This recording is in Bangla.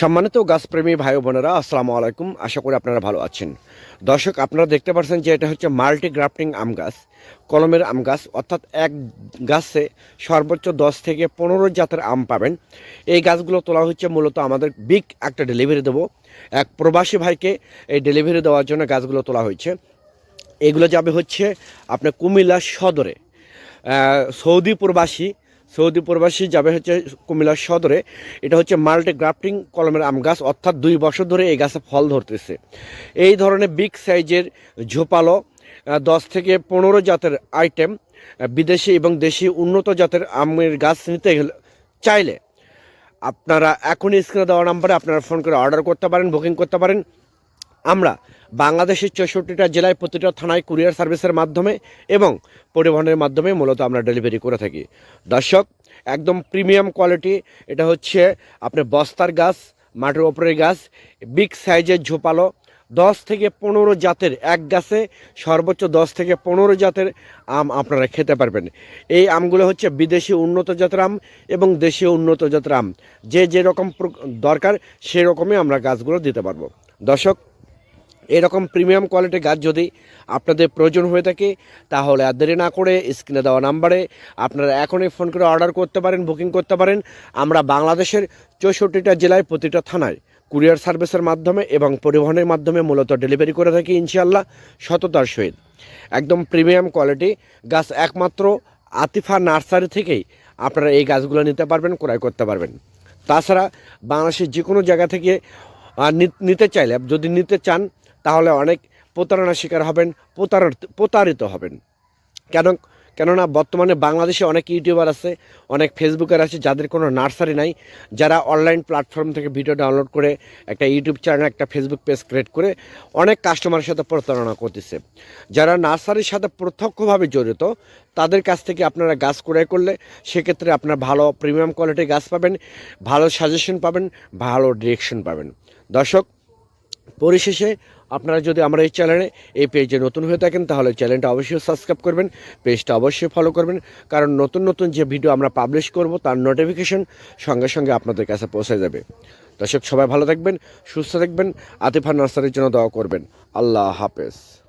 সম্মানিত গাছপ্রেমী ভাই বোনেরা, আসসালামু আলাইকুম। আশা করি আপনারা ভালো আছেন। দর্শক, আপনারা দেখতে পাচ্ছেন যে এটা হচ্ছে মাল্টি গ্রাফটিং আম গাছ, কলমের আম গাছ, অর্থাৎ এক গাছে সর্বোচ্চ দশ থেকে পনেরো জাতের আম পাবেন। এই গাছগুলো তোলা হচ্ছে মূলত আমাদের বিগ একটা ডেলিভারি দেবো। এক প্রবাসী ভাইকে এই ডেলিভারি দেওয়ার জন্য গাছগুলো তোলা হয়েছে। এগুলো যাবে হচ্ছে আপনার কুমিল্লা সদরে। সৌদি প্রবাসী সৌদি প্রবাসী যাবে হচ্ছে কুমিল্লা সদরে। এটা হচ্ছে মাল্টি গ্রাফটিং কলমের আম গাছ, অর্থাৎ দুই বছর ধরে এই গাছে ফল ধরতেছে। এই ধরনের বিগ সাইজের ঝোপালো দশ থেকে পনেরো জাতের আইটেম বিদেশি এবং দেশি উন্নত জাতের আমের গাছ নিতে গেলে চাইলে আপনারা এখনই স্ক্রিনে দেওয়া নাম্বারে আপনারা ফোন করে অর্ডার করতে পারেন, বুকিং করতে পারেন। আমরা বাংলাদেশের চৌষট্টিটা জেলায় প্রতিটা থানায় কুরিয়ার সার্ভিসের মাধ্যমে এবং পরিবহনের মাধ্যমে মূলত আমরা ডেলিভারি করে থাকি। দর্শক, একদম প্রিমিয়াম কোয়ালিটি, এটা হচ্ছে আপনার বস্তার গাছ, মাটির ওপরের গাছ, বিগ সাইজের ঝোপালো, দশ থেকে পনেরো জাতের এক গাছে সর্বোচ্চ দশ থেকে পনেরো জাতের আম আপনারা খেতে পারবেন। এই আমগুলো হচ্ছে বিদেশি উন্নত জাতের আম এবং দেশীয় উন্নত জাতের আম। যে যেরকম দরকার সেরকমই আমরা গাছগুলো দিতে পারব। দর্শক এরকম প্রিমিয়াম কোয়ালিটির গাছ যদি আপনাদের প্রয়োজন হয়ে থাকে, তাহলে আর দেরি না করে স্ক্রিনে দেওয়া নাম্বারে আপনারা এখনই ফোন করে অর্ডার করতে পারেন বুকিং করতে পারেন। আমরা বাংলাদেশের চৌষট্টিটা জেলায় প্রতিটা থানায় কুরিয়ার সার্ভিসের মাধ্যমে এবং পরিবহনের মাধ্যমে মূলত ডেলিভারি করে থাকি ইনশাল্লাহ সততার সহিত। একদম প্রিমিয়াম কোয়ালিটি গাছ একমাত্র আতিফা নার্সারি থেকেই আপনারা এই গাছগুলো নিতে পারবেন, ক্রয় করতে পারবেন। তাছাড়া বাংলাদেশের যে কোনো জায়গা থেকে নিতে চাইলে, যদি নিতে চান তাহলে অনেক প্রতারণার শিকার হবেন প্রতারিত প্রতারিত হবেন। কেন, কেননা বর্তমানে বাংলাদেশে অনেক ইউটিউবার আছে, অনেক ফেসবুকার আছে, যাদের কোনো নার্সারি নাই, যারা অনলাইন প্ল্যাটফর্ম থেকে ভিডিও ডাউনলোড করে একটা ইউটিউব চ্যানেল, একটা ফেসবুক পেজ ক্রিয়েট করে অনেক কাস্টমারের সাথে প্রতারণা করতেছে। যারা নার্সারির সাথে প্রত্যক্ষভাবে জড়িত, তাদের কাছ থেকে আপনারা গাছ ক্রয় করলে সেক্ষেত্রে আপনার ভালো প্রিমিয়াম কোয়ালিটির গাছ পাবেন, ভালো সাজেশন পাবেন, ভালো ডিরেকশন পাবেন। দর্শক পরিশেষে আপনারা যদি আমার এই চ্যানেলে এই পেজে নতুন হয়ে থাকেন, তাহলে চ্যানেলটা অবশ্যই সাবস্ক্রাইব করবেন, পেজটা অবশ্যই ফলো করবেন, কারণ নতুন নতুন যে ভিডিও আমরা পাবলিশ করব, তার নোটিফিকেশন সঙ্গে সঙ্গে আপনাদের কাছে পৌঁছে যাবে। দর্শক, সবাই ভালো থাকবেন, সুস্থ থাকবেন আতিফা নার্সারির জন্য দোয়া করবেন। আল্লাহ হাফেজ।